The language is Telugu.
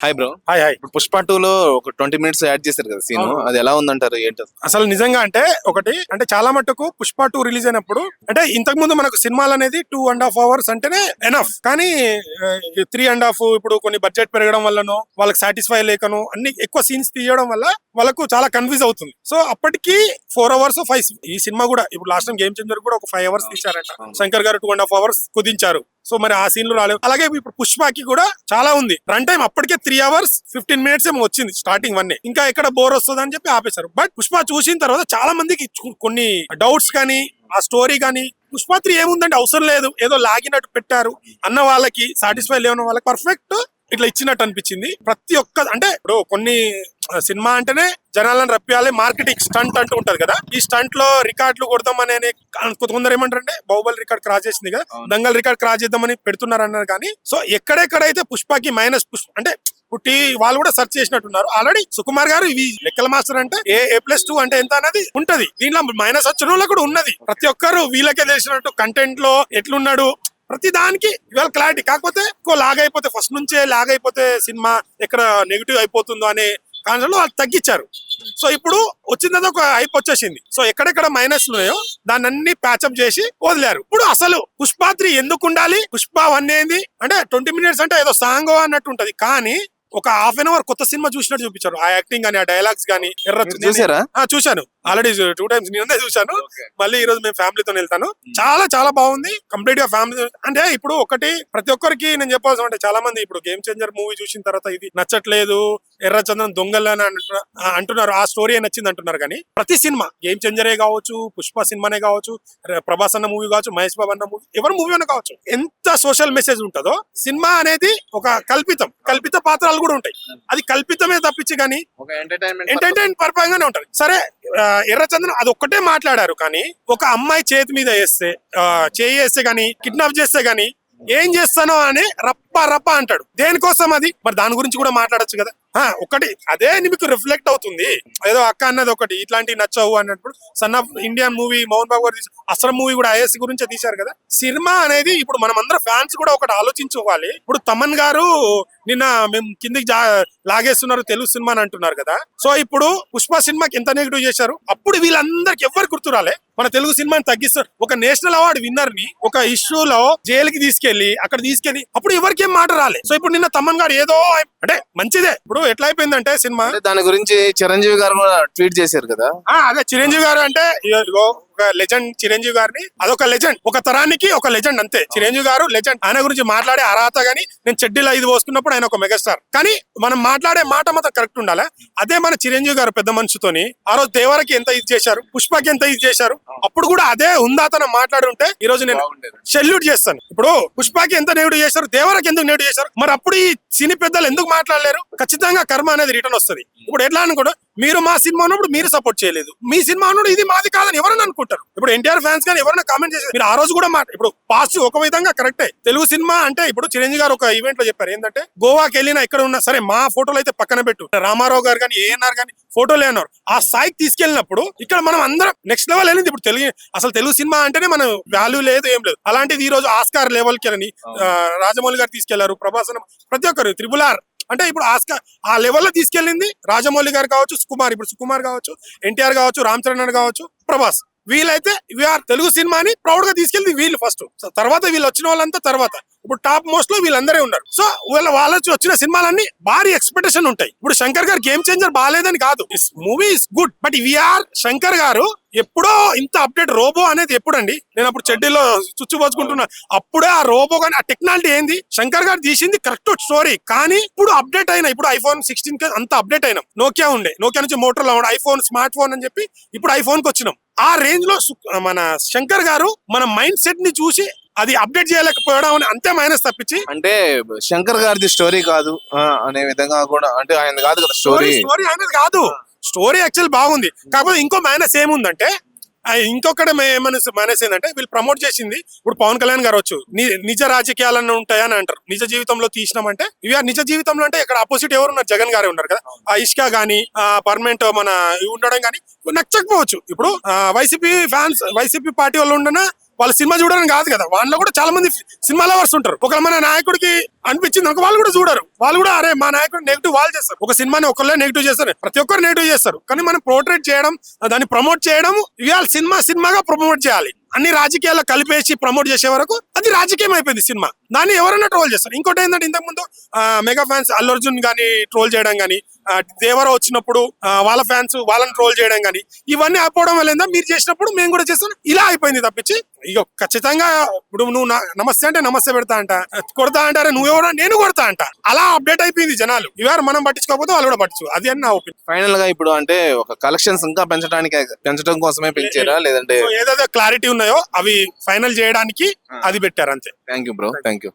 హాయ్ బ్రో హాయ్ హాయ్ ఇప్పుడు పుష్ప టూ లో ఒక ట్వంటీ మినిట్స్ యాడ్ చేశారు కదా సీన్. అది ఎలా ఉందంటారు ఏంటో అసలు నిజంగా అంటే ఒకటి అంటే చాలా మట్టుకు పుష్ప టూ రిలీజ్ అయినప్పుడు అంటే ఇంతకు ముందు మనకు సినిమాలు అనేది టూ అండ్ హాఫ్ అవర్స్ అంటేనే ఎనఫ్ కానీ త్రీ అండ్ హాఫ్ ఇప్పుడు కొన్ని బడ్జెట్ పెరగడం వల్లనో వాళ్ళకి సాటిస్ఫై లేకను అన్ని ఎక్కువ సీన్స్ తీయడం వల్ల వాళ్ళకు చాలా కన్ఫ్యూజ్ అవుతుంది. సో అప్పటికి ఫోర్ అవర్స్ ఫైవ్ ఈ సినిమా కూడా ఇప్పుడు లాస్ట్ టైం గేమ్ చేంజర్ కూడా ఒక ఫైవ్ అవర్స్ తీశారంట. శంకర్ గారు టూ అండ్ హాఫ్ అవర్స్ కుదించారు. సో మరి ఆ సీన్లు రాలేవు అలాగే ఇప్పుడు పుష్పకి కూడా చాలా ఉంది. రన్ టైం అప్పటికే త్రీ అవర్స్ ఫిఫ్టీన్ మినిట్స్ ఏమో వచ్చింది స్టార్టింగ్ వన్ ఇంకా ఎక్కడ బోర్ వస్తుంది అని చెప్పి ఆపేశారు. బట్ పుష్ప చూసిన తర్వాత చాలా మందికి కొన్ని డౌట్స్ కానీ ఆ స్టోరీ కానీ పుష్ప త్రీ ఏముందంటే అవసరం లేదు. ఏదో లాగినట్టు పెట్టారు అన్న వాళ్ళకి సాటిస్ఫై లేని వాళ్ళకి పర్ఫెక్ట్ ఇట్లా ఇచ్చినట్టు అనిపించింది. ప్రతి ఒక్క అంటే ఇప్పుడు కొన్ని సినిమా అంటేనే జనాలను రప్పియాలి మార్కెటింగ్ స్టంట్ అంటూ ఉంటది కదా. ఈ స్టంట్లో రికార్డులు కొడదామని అనే కొందరు ఏమంటారంటే బాహుబలి రికార్డ్ క్రాస్ చేసింది కదా. దంగల్ రికార్డ్ క్రాస్ చేద్దామని పెడుతున్నారు అన్నారు కానీ సో ఎక్కడెక్కడైతే పుష్పకి మైనస్ పుష్ప అంటే పుట్టి వాళ్ళు కూడా సెర్చ్ చేసినట్టున్నారు. ఆల్రెడీ సుకుమార్ గారు ఇవి లెక్కల మాస్టర్ అంటే ఏ ఏ ప్లస్ టూ అంటే ఎంత అనేది ఉంటది. దీంట్లో మైనస్ వచ్చిన కూడా ఉన్నది. ప్రతి ఒక్కరు వీళ్ళకే తెలిసినట్టు కంటెంట్లో ఎట్లున్నాడు ప్రతి దానికి ఇవాళ క్లారిటీ కాకపోతే ఎక్కువ లాగ్ అయిపోతే ఫస్ట్ నుంచే లాగ్ అయిపోతే సినిమా ఎక్కడ నెగిటివ్ అయిపోతుందో అనే కాన్సెప్ట్ వాళ్ళు తగ్గించారు. సో ఇప్పుడు వచ్చింది ఒక హైప్ వచ్చేసింది. సో ఎక్కడెక్కడ మైనస్ ఉన్నాయో దాన్ని అన్ని ప్యాచప్ చేసి వదిలారు. ఇప్పుడు అసలు పుష్ప త్రీ ఎందుకు ఉండాలి? పుష్ప వన్ ఏంది? అంటే ట్వంటీ మినిట్స్ అంటే ఏదో సాంగో అన్నట్టు ఉంటది. కానీ ఒక హాఫ్ అన్ అవర్ కొత్త సినిమా చూసినట్టు చూపించారు. ఆ యాక్టింగ్ కానీ ఆ డైలాగ్స్ కానీ ఎర్ర చూసారా? ఆ, చూశాను. ఆల్రెడీ టూ టైమ్స్ నేనే చూశాను. మళ్ళీ ఈ రోజు మేము ఫ్యామిలీతో వెళ్తాను. చాలా చాలా బాగుంది. కంప్లీట్గా ఫ్యామిలీ అంటే ఇప్పుడు ఒకటి ప్రతి ఒక్కరికి నేను చెప్పాల్సిన అంటే చాలా మంది ఇప్పుడు గేమ్ చేంజర్ మూవీ చూసిన తర్వాత ఇది నచ్చట్లేదు. ఎర్రచంద్రం దొంగలు అని అంటున్నారు. ఆ స్టోరీ నచ్చింది అంటున్నారు కానీ ప్రతి సినిమా గేమ్ చేంజరే కావచ్చు పుష్ప సినిమానే కావచ్చు ప్రభాస్ అన్న మూవీ కావచ్చు మహేష్ బాబు అన్న మూవీ ఎవరి మూవీ అన్న కావచ్చు ఎంత సోషల్ మెసేజ్ ఉంటుందో సినిమా అనేది ఒక కల్పితం కల్పిత పాత్రలు కూడా ఉంటాయి. అది కల్పితమే తప్పించి కానీ ఎంటర్టైన్మెంట్ ఎంటర్టైన్ పర్పస్. గానే ఉంటది సరే ఎర్రచందనం అది ఒక్కటే మాట్లాడారు కానీ ఒక అమ్మాయి చేతి మీద వేస్తే చేయి వేస్తే గానీ కిడ్నాప్ చేస్తే గానీ ఏం చేస్తానో అని రప్ప రప్ప అంటాడు. దేనికోసం అది? మరి దాని గురించి కూడా మాట్లాడొచ్చు కదా. ఒకటి అదే మీకు రిఫ్లెక్ట్ అవుతుంది. ఏదో అక్క అన్నది ఒకటి ఇట్లాంటివి నచ్చవు అన్నప్పుడు son of Indian movie Mohan Babu గారు అసలు మూవీ కూడా ఐఎస్ గురించే తీశారు కదా. సినిమా అనేది ఇప్పుడు మనం అందరం ఫ్యాన్స్ కూడా ఒకటి ఆలోచించుకోవాలి. ఇప్పుడు తమన్ గారు నిన్న మేము కిందికి జా- లాగేస్తున్నారు తెలుగు సినిమా అని అంటున్నారు కదా. సో ఇప్పుడు పుష్ప సినిమాకి ఎంత నెగిటివ్ చేశారు? అప్పుడు వీళ్ళందరికి ఎవరు గుర్తు రాలే. మన తెలుగు సినిమాని తగ్గిస్తారు. ఒక నేషనల్ అవార్డు విన్నర్ని ఒక ఇష్యూలో జైలుకి తీసుకెళ్ళి అక్కడ తీసుకెళ్ళి అప్పుడు ఎవరికేం మాట రాలే. సో ఇప్పుడు నిన్న తమ్మన్ గారు ఏదో అంటే మంచిదే. ఇప్పుడు ఎట్లా అయిపోయిందంటే సినిమా? దాని గురించి చిరంజీవి గారు కూడా ట్వీట్ చేశారు కదా. ఆ అదే చిరంజీవి గారు అంటే ఒక లెజెండ్ చిరంజీవి గారిని అదొక లెజెండ్ ఒక తరానికి ఒక లెజెండ్ అంతే. చిరంజీవి గారు లెజెండ్ ఆయన గురించి మాట్లాడే అర్హత గానీ నేను చెడ్డీలో ఐదు పోసుకున్నప్పుడు ఆయన ఒక మెగాస్టార్ కానీ మనం మాట్లాడే మాట మాత్రం కరెక్ట్ ఉండాలి? అదే మన చిరంజీవి గారు పెద్ద మనిషితోని ఆ రోజు దేవరకి ఎంత ఇది చేశారు? పుష్పకి ఎంత ఇది చేశారు? అప్పుడు కూడా అదే ఉందాతనం మాట్లాడి ఉంటే ఈ రోజు నేను సెల్యూట్ చేస్తాను. ఇప్పుడు పుష్పకి ఎంత నెగిటివ్ చేశారు? దేవరకి ఎందుకు నెగిటివ్ చేశారు? మరి అప్పుడు ఈ సినీ పెద్దలు ఎందుకు మాట్లాడలేరు? ఖచ్చితంగా కర్మ అనేది రిటర్న్ వస్తది. ఇప్పుడు ఎట్లా అనుకోడు మీరు మా సినిమా ఉన్నప్పుడు మీరు సపోర్ట్ చేయలేదు. మీ సినిమా ఉన్నప్పుడు ఇది మాది కాదని ఎవరైనా అనుకుంటారు? ఇప్పుడు ఎన్టీఆర్ ఫ్యాన్స్ కానీ ఎవరైనా కామెంట్ చేశారు మీరు ఆ రోజు కూడా మాట ఇప్పుడు పాజిటివ్ ఒక విధంగా కరెక్టే తెలుగు సినిమా అంటే ఇప్పుడు చిరంజీవి గారు ఒక ఈవెంట్లో చెప్పారు. ఏంటంటే గోవాకి వెళ్ళినా ఎక్కడ ఉన్నా సరే మా ఫోటోలు అయితే పక్కన పెట్టు. రామారావు గారు కానీ ఏఎన్ఆర్ కానీ ఫోటోలు అన్నారు ఆ స్థాయికి తీసుకెళ్ళినప్పుడు ఇక్కడ మనం అందరం నెక్స్ట్ లెవెల్ వెళ్ళింది. ఇప్పుడు తెలుగు అసలు తెలుగు సినిమా అంటేనే మనం వాల్యూ లేదు ఏం లేదు. అలాంటిది ఈ రోజు ఆస్కార్ లెవెల్కి ఆ, రాజమౌళి గారు తీసుకెళ్ళారు. ప్రభాస్ అన్న- ప్రతి ఒక్కరు త్రిబుల్ ఆర్ అంటే ఇప్పుడు ఆస్కార్ ఆ లెవెల్లో తీసుకెళ్ళింది రాజమౌళి గారు కావచ్చు సుకుమార్. ఇప్పుడు సుకుమార్ కావచ్చు ఎన్టీఆర్ కావచ్చు రామ్ చరణ్ గారు కావచ్చు ప్రభాస్. వీళ్ళైతే వీఆర్ తెలుగు సినిమాని ప్రౌడ్గా తీసుకెళ్ళి వీళ్ళు ఫస్ట్ తర్వాత వీళ్ళు వచ్చిన వాళ్ళంతా తర్వాత. ఇప్పుడు టాప్ మోస్ట్లో వీళ్ళందరే ఉన్నారు. సో వీళ్ళ వాళ్ళ వచ్చిన సినిమాలన్నీ భారీ ఎక్స్పెక్టేషన్ ఉంటాయి. ఇప్పుడు శంకర్ గారు గేమ్ చేంజర్ బాగాలేదని కాదు. Movie is good but we are Shankar గారు ఎప్పుడో ఇంత అప్డేట్ రోబో అనేది ఎప్పుడండి? నేను అప్పుడు చెడ్డీలో చుచ్చుపోచుకుంటున్నా. అప్పుడే ఆ రోబో కానీ ఆ టెక్నాలజీ ఏంది? శంకర్ గారు తీసింది కరెక్ట్ స్టోరీ కానీ ఇప్పుడు అప్డేట్ అయినా ఇప్పుడు ఐఫోన్ సిక్స్టీన్కి అంత అప్డేట్ అయినాం. నోకియా ఉండే. నోకియా నుంచి మోటార్లో ఉండే. ఐఫోన్ స్మార్ట్ ఫోన్ అని చెప్పి ఇప్పుడు ఐఫోన్కి వచ్చినాం. ఆ రేంజ్లో మన శంకర్ గారు మన మైండ్ సెట్ని చూసి అది అప్డేట్ చేయలేకపోవడం అని అంతే మైనస్ తప్పించి అంటే శంకర్ గారిది స్టోరీ కాదు ఆ, అనే విధంగా కూడా అంటే ఆయన కాదు కదా స్టోరీ స్టోరీ అనేది కాదు. స్టోరీ యాక్చువల్ బాగుంది. కాకపోతే ఇంకో మైనస్ ఏముందంటే ఆ ఇంకొకటి మైనస్ మైనస్ ఏంటంటే వీళ్ళు ప్రమోట్ చేసింది ఇప్పుడు పవన్ కళ్యాణ్ గారు వచ్చు. ని- నిజ రాజకీయాలన్నీ ఉంటాయని అంటారు. నిజ జీవితంలో తీసినామంటే ఇవి ఆ నిజ జీవితంలో అంటే ఇక్కడ ఆపోజిట్ ఎవరు ఉన్నారు జగన్ గారే ఉన్నారు కదా. ఆ ఇష్క గానీ ఆ పర్మనెంట్ మన ఇవి ఉండడం గానీ నచ్చకపోవచ్చు. ఇప్పుడు వైసీపీ ఫ్యాన్స్ వైసీపీ పార్టీ వాళ్ళు ఉండన? వాళ్ళు సినిమా చూడడం కాదు కదా. వాళ్ళలో కూడా చాలా మంది సినిమా లవర్స్ ఉంటారు. ఒకవేళ మన నాయకుడికి అనిపించింది అనుకో వాళ్ళు కూడా చూడరు. వాళ్ళు కూడా అరే మా నాయకుడు నెగిటివ్ వాళ్ళు చేస్తారు. ఒక సినిమాని ఒకళ్ళే నెగిటివ్ చేస్తారు. ప్రతి ఒక్కరు నెగిటివ్ చేస్తారు. కానీ మనం ప్రోట్రేట్ చేయడం దాన్ని ప్రమోట్ చేయడం ఇవాళ సినిమా సినిమాగా ప్రమోట్ చేయాలి. అన్ని రాజకీయాల్లో కలిపేసి ప్రమోట్ చేసే వరకు అది రాజకీయం అయిపోయింది సినిమా. దాన్ని ఎవరైనా ట్రోల్ చేస్తారు. ఇంకోటి ఏంటంటే ఇంతకు ముందు మెగా ఫ్యాన్స్ అల్లు అర్జున్ గానీ ట్రోల్ చేయడం గానీ దేవర వచ్చినప్పుడు వాళ్ళ ఫ్యాన్స్ వాళ్ళని ట్రోల్ చేయడం గానీ ఇవన్నీ ఆపోవడం వల్ల ఏందో మీరు చేసినప్పుడు మేము కూడా చేస్తాం. ఇలా అయిపోయింది తప్పించి ఇక ఖచ్చితంగా ఇప్పుడు నువ్వు నా- నమస్తే అంటే నమస్తే పెడతా అంట కొడతా అంటారే నువ్వెవరో నేను కొడతా అంట. అలా అప్డేట్ అయిపోయింది జనాలు. ఇవాళ మనం పట్టించుకోకపోతే వాళ్ళు కూడా పట్టించు అది అని నా ఒపీనియన్ ఫైనల్గా ఇప్పుడు అంటే ఒక కలెక్షన్స్ ఇంకా పెంచడానికి పెంచడం కోసమే పెంచారా? లేదంటే ఏదైతే క్లారిటీ ఉన్నాయో అవి ఫైనల్ చేయడానికి అది పెట్టారు అంతే. Thank you bro thank